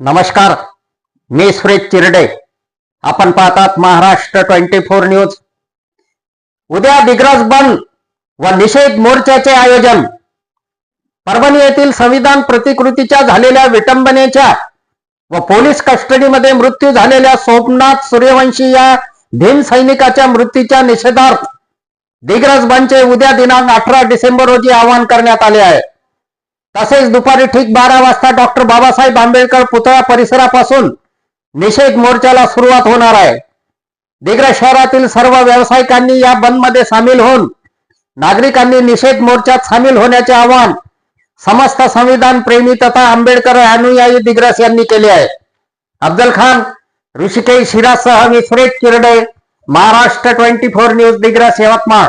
नमस्कार मी सुरेश चिरडे. आपण पाहतात महाराष्ट्र ट्वेंटी फोर न्यूज. उद्या दिग्रस बंद व निषेध मोर्चाचे आयोजन. परभणी येथील संविधान प्रतिकृतीच्या झालेल्या विटंबनेच्या व पोलीस कस्टडीमध्ये मृत्यू झालेल्या सोमनाथ सूर्यवंशी या भीम सैनिकाच्या मृत्यूच्या निषेधार्थ दिग्रस बंदचे उद्या दिनांक अठरा डिसेंबर रोजी आवाहन करण्यात आले आहे. तसेच दुपारी ठीक बारा वाजता डॉक्टर बाबासाहेब आंबेडकर पुतळा परिसरापासून निषेध मोर्चाला सुरुवात होणार आहे. दिग्रस शहरातील सर्व व्यावसायिकांनी या बंदमध्ये सामील होऊन नागरिकांनी निषेध मोर्चात सामील होण्याचे आवाहन समस्त संविधान प्रेमी तथा आंबेडकर अनुयायी दिग्रस यांनी केले आहे. अफजल खान ऋषिकेश शिरासह मी Suresh Kirde Maharashtra twenty four news Digras Yavatmal.